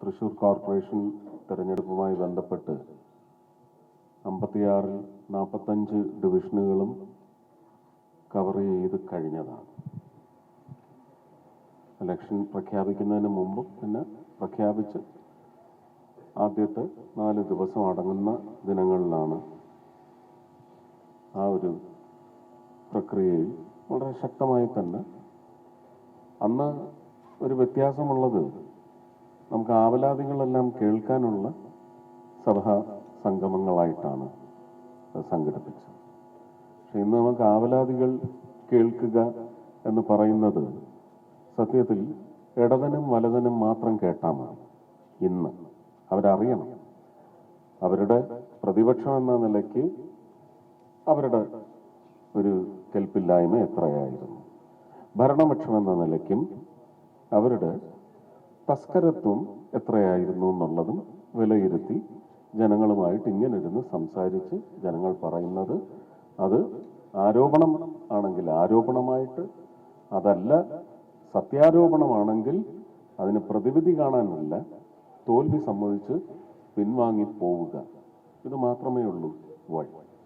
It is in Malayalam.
തൃശൂർ കോർപ്പറേഷൻ തെരഞ്ഞെടുപ്പുമായി ബന്ധപ്പെട്ട് അമ്പത്തിയാറിൽ നാൽപ്പത്തഞ്ച് ഡിവിഷനുകളും കവർ ചെയ്ത് കഴിഞ്ഞതാണ്. ഇലക്ഷൻ പ്രഖ്യാപിക്കുന്നതിന് മുമ്പ് പിന്നെ പ്രഖ്യാപിച്ച് ആദ്യത്തെ നാല് ദിവസം അടങ്ങുന്ന ദിനങ്ങളിലാണ് ആ ഒരു പ്രക്രിയയിൽ വളരെ ശക്തമായി തന്നെ അന്ന് ഒരു വ്യത്യാസമുള്ളത്. നമുക്ക് ആവലാതികളെല്ലാം കേൾക്കാനുള്ള സഭാ സംഗമങ്ങളായിട്ടാണ് സംഘടിപ്പിച്ചത്. പക്ഷെ ഇന്ന് നമുക്ക് ആവലാതികൾ കേൾക്കുക എന്ന് പറയുന്നത് സത്യത്തിൽ ഇടതനും വലതനും മാത്രം കേട്ടാൽ മതി. ഇന്ന് അവരറിയണം. അവരുടെ പ്രതിപക്ഷം എന്ന നിലയ്ക്ക് അവരുടെ ഒരു കെൽപ്പില്ലായ്മ എത്രയായിരുന്നു? ഭരണപക്ഷം എന്ന നിലയ്ക്കും അവരുടെ തസ്കരത്വം എത്രയായിരുന്നു എന്നുള്ളതും വിലയിരുത്തി ജനങ്ങളുമായിട്ട് ഇങ്ങനെ ഇരുന്ന് സംസാരിച്ച് ജനങ്ങൾ പറയുന്നത് അത് ആരോപണം ആണെങ്കിൽ ആരോപണമായിട്ട് അതല്ല സത്യാരോപണമാണെങ്കിൽ അതിന് പ്രതിവിധി കാണാനല്ല തോൽവി സമ്മതിച്ച് പിൻവാങ്ങി പോവുക ഇത് മാത്രമേ ഉള്ളൂ വഴി.